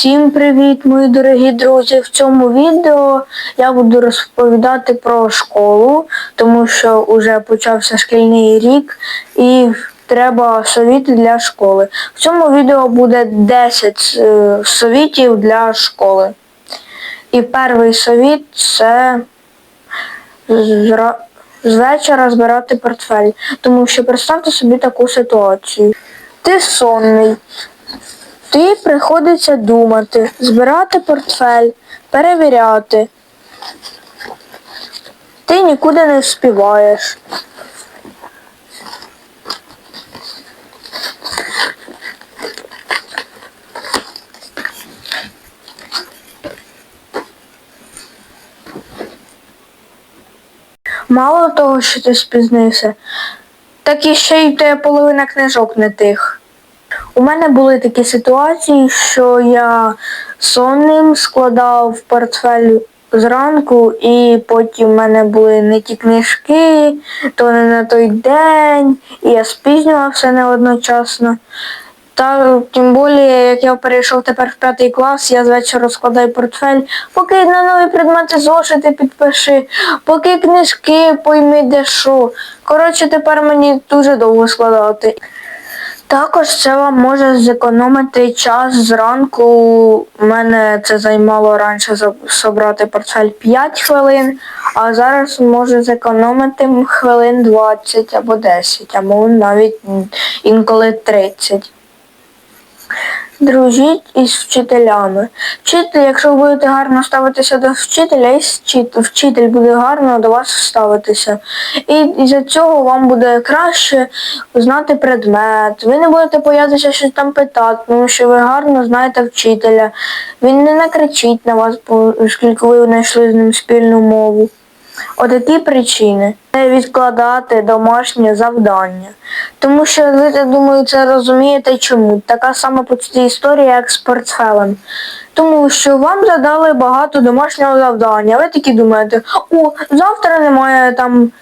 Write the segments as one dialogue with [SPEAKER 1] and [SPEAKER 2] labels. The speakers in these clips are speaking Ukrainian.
[SPEAKER 1] Всім привіт, мої дорогі друзі! В цьому відео я буду розповідати про школу, тому що вже почався шкільний рік і треба совіти для школи. В цьому відео буде 10 е, совітів для школи. І перший совіт це з вечора збирати портфель. Тому що представте собі таку ситуацію. Ти сонний, ти приходиться думати, збирати портфель, перевіряти. Ти нікуди не вспіваєш. Мало того, що ти спізнився, так і ще й тебе половина книжок не тих. У мене були такі ситуації, що я сонним складав портфель зранку, і потім в мене були не ті книжки, то не на той день, і я спізнювався не одночасно. Та тим більше, як я перейшов тепер в п'ятий клас, я з вечора складаю портфель, поки на нові предмети зошити підпиши, поки книжки пойми де що. Коротше, тепер мені дуже довго складати. Також це вам може зекономити час зранку. У мене це займало раніше собрати портфель 5 хвилин, а зараз може зекономити хвилин 20 або 10, або навіть інколи 30. Дружіть із вчителями. Вчитель, якщо ви будете гарно ставитися до вчителя, і вчитель буде гарно до вас ставитися. І за цього вам буде краще знати предмет. Ви не будете боятися щось там питати, тому що ви гарно знаєте вчителя. Він не накричить на вас, оскільки ви знайшли з ним спільну мову. Отакі причини. Не відкладати домашнє завдання. Тому що ви, я думаю, це розумієте чому. Така сама почти історія, як з. Тому що вам задали багато домашнього завдання. Ви такі думаєте, о, завтра немає там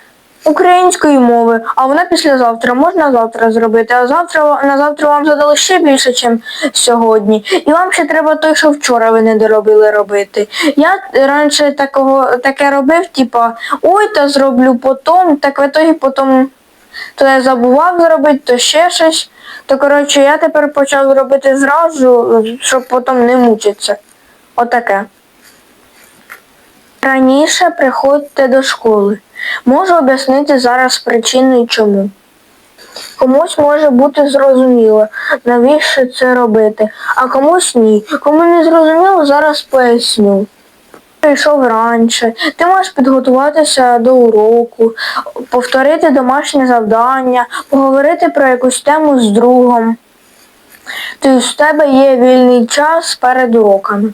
[SPEAKER 1] української мови, а вона післязавтра можна завтра зробити, а завтра на завтра вам задали ще більше, ніж сьогодні. І вам ще треба той, що вчора ви не доробили робити. Я раніше такого таке робив, типа, ой, та зроблю потом, так в итогі потім то я забував зробити, то ще щось. То коротше я тепер почав робити зразу, щоб потім не мучитися. Отаке. Раніше приходьте до школи. Можу об'яснити зараз причину і чому. Комусь може бути зрозуміло, навіщо це робити, а комусь ні. Кому не зрозуміло, зараз поясню. Прийшов раніше, ти можеш підготуватися до уроку, повторити домашнє завдання, поговорити про якусь тему з другом. Тобто в тебе є вільний час перед уроками.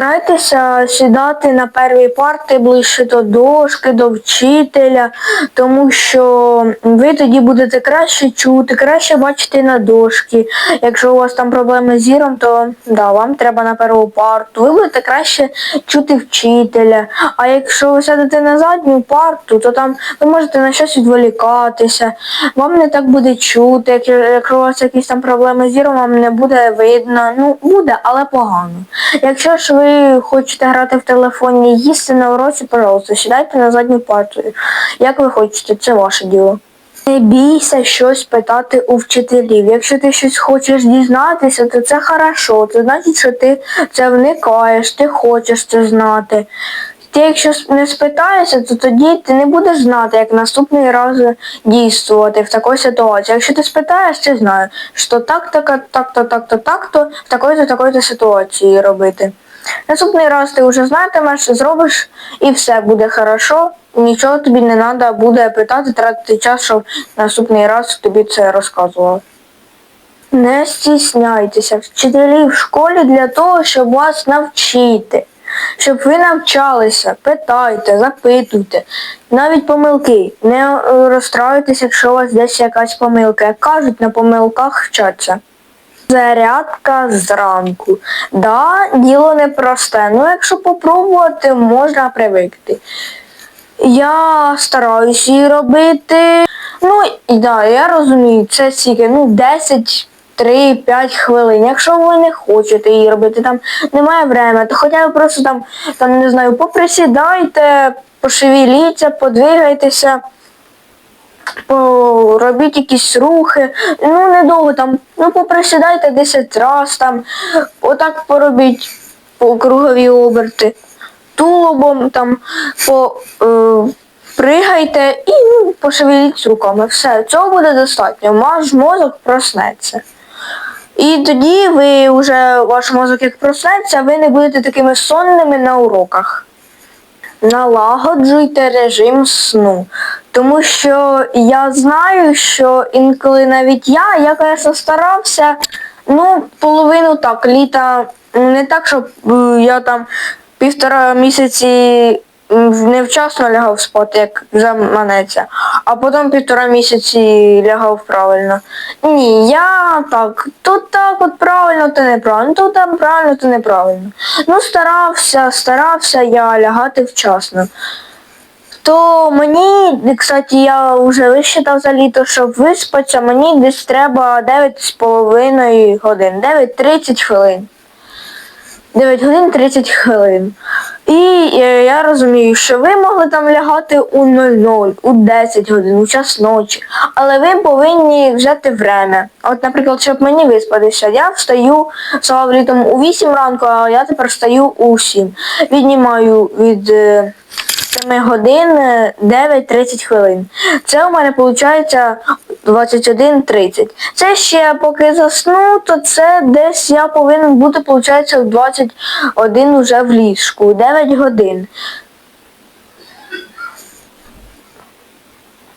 [SPEAKER 1] Старайтеся сідати на перві парти ближче до дошки, до вчителя, тому що ви тоді будете краще чути, краще бачити на дошки. Якщо у вас там проблеми з зіром, то да, вам треба на перву парту. Ви будете краще чути вчителя. А якщо ви сядете на задню парту, то там ви можете на щось відволікатися, вам не так буде чути. Якщо, у вас якісь там проблеми з зіром, вам не буде видно. Ну, буде, але погано. Якщо ж ви хочете грати в телефоні, їсти на уроці, пожалуйста, сідайте на задню парту. Як ви хочете, це ваше діло. Не бійся щось питати у вчителів. Якщо ти щось хочеш дізнатися, то це хорошо. Це значить, що ти це вникаєш, ти хочеш це знати. Ти якщо не спитаєшся, то тоді ти не будеш знати, як наступний раз дійствувати в такій ситуації. Якщо ти спитаєш, ти знаєш, що так, так, так-то, так-то, так-то, в такої-то, такої-то ситуації робити. Наступний раз ти вже знатимеш, зробиш і все буде хорошо. Нічого тобі не треба буде питати, тратити час, щоб наступний раз тобі це розказували. Не стісняйтеся. Вчителі в школі для того, щоб вас навчити. Щоб ви навчалися, питайте, запитуйте. Навіть помилки. Не розстраюйтесь, якщо у вас десь якась помилка. Як кажуть, на помилках вчаться. Зарядка зранку. Да, діло непросте. Ну, якщо попробувати, можна привикти. Я стараюсь її робити. Ну, і да, я розумію, це тільки ну, 3-5 хвилин. Якщо ви не хочете її робити, там немає времени, то хоча б просто там, там не знаю, поприсідайте, пошевеліться, подвигайтеся, робіть якісь рухи. Ну, недовго там, ну поприсідайте 10 раз там, отак поробіть по кругові оберти. Тулубом там по. Е, і ну, пошевеліть руками. Все, цього буде достатньо. Ваш мозок проснеться. І тоді ви вже, ваш мозок як проснеться, ви не будете такими сонними на уроках. Налагоджуйте режим сну. Тому що я знаю, що інколи навіть я, я, звісно, старався, ну, половину так, літа, не так, щоб е, я там півтора місяці невчасно лягав спати, як заманеться, а потім півтора місяці лягав правильно. Ні, я так, тут так от правильно, то неправильно, тут там правильно, то неправильно. Ну, старався, старався я лягати вчасно. То мені, кстати, я вже висчитав за літо, щоб виспатися, мені десь треба 9,5 годин, 9-30 хвилин. 9 годин 30 хвилин. І е, я розумію, що ви могли там лягати у 00, у 10 годин, у час ночі, але ви повинні взяти время. От, наприклад, щоб мені виспатися, я встаю слава літом у 8 ранку, а я тепер встаю у 7. Віднімаю від... Е, 7 годин 9-30 хвилин. Це у мене виходить 21.30. Це ще поки засну, то це десь я повинен бути, виходить, в 21 вже в ліжку. 9 годин.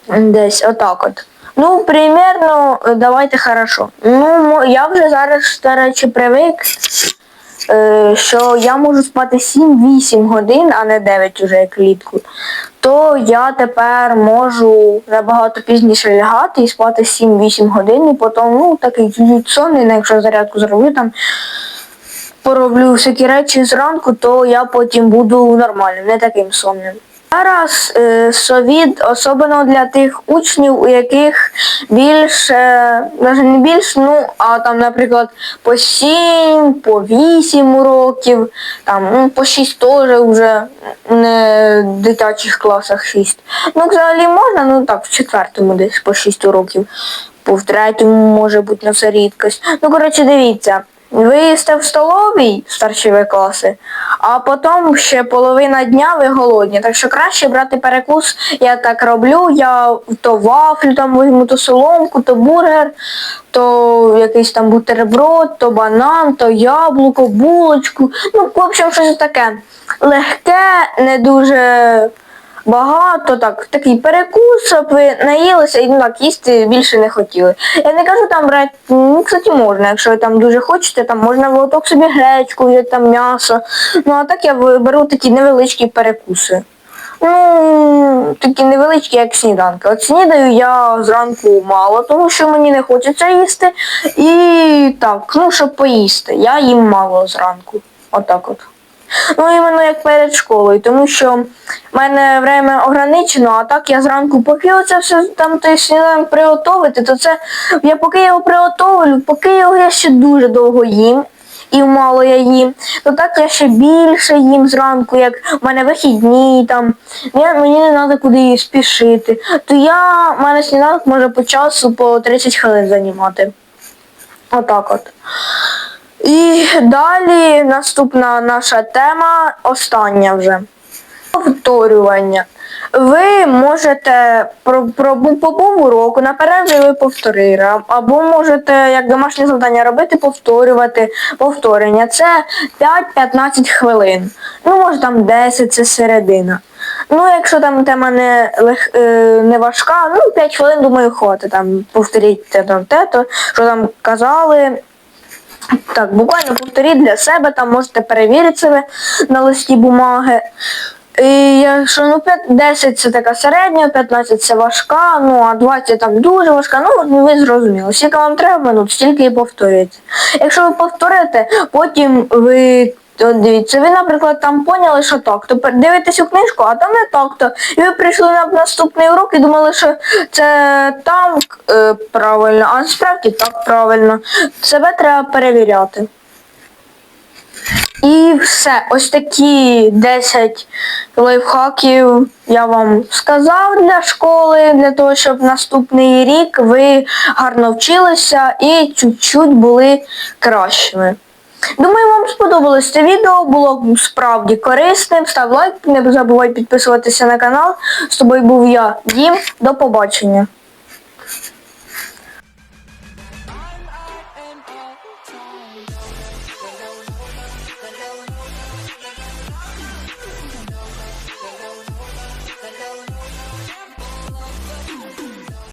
[SPEAKER 1] Десь отак от. Ну, примерно, давайте хорошо. Ну, я вже зараз, до речі, привик. Е, що я можу спати 7-8 годин, а не 9 уже як влітку, то я тепер можу набагато пізніше лягати і спати 7-8 годин, і потім ну, такий сонний, ну, якщо зарядку зроблю там, пороблю всякі речі зранку, то я потім буду нормальним, не таким сонним. Зараз е, совіт, особливо для тих учнів, у яких більше, навіть не більше, ну, а там, наприклад, по 7, по 8 уроків, там, ну, по 6 теж вже не в дитячих класах 6. Ну, взагалі можна, ну так, в четвертому десь по 6 уроків, по в третьому може бути на все рідкость. Ну, коротше, дивіться. Ви їсте в столовій старші класи, а потім ще половина дня ви голодні. Так що краще брати перекус, я так роблю, я то вафлю там візьму, то соломку, то бургер, то якийсь там бутерброд, то банан, то яблуко, булочку. Ну, в общем, щось таке. Легке, не дуже багато, так, такий перекус, наїлися і ну, так їсти більше не хотіли. Я не кажу там брати, ну, кстати, можна, якщо ви там дуже хочете, там можна волоток собі гречку, є там м'ясо. Ну а так я беру такі невеличкі перекуси. Ну, такі невеличкі, як сніданки. От снідаю я зранку мало, тому що мені не хочеться їсти. І так, ну, щоб поїсти. Я їм мало зранку. Отак от. Ну, іменно як перед школою, тому що в мене время ограничено, а так я зранку, поки оце все там той сніданок приготувати, то це я поки його приготовлю, поки його я ще дуже довго їм. І мало я їм, то так я ще більше їм зранку, як в мене вихідні, там, я, мені не треба куди спішити. То я, в мене сніданок може по часу по 30 хвилин займати. Отак от. І далі наступна наша тема, остання вже. Повторювання. Ви можете про, про, по уроку на перерві ви повторили, або можете як домашнє завдання робити, повторювати повторення. Це 5-15 хвилин. Ну, може там 10 це середина. Ну, якщо там тема не лег, е, не важка, ну 5 хвилин, думаю, хватить там повторіть те, те, то, що там казали. Так, буквально повторіть для себе, там можете перевірити себе на листі бумаги. І якщо ну 10 це така середня, 15 це важка, ну а 20 там дуже важка, ну ви зрозуміли. Скільки вам треба минут, стільки і повторюєте. Якщо ви повторите, потім ви От дивіться, ви, наприклад, там поняли, що так, то дивитесь у книжку, а там не так то. І ви прийшли на наступний урок і думали, що це там е, правильно, а насправді так правильно. Себе треба перевіряти. І все, ось такі 10 лайфхаків я вам сказав для школи, для того, щоб наступний рік ви гарно вчилися і чуть-чуть були кращими. Думаю, вам сподобалось це відео, було справді корисним. Став лайк, не забувай підписуватися на канал. З тобою був я, Дім. До побачення.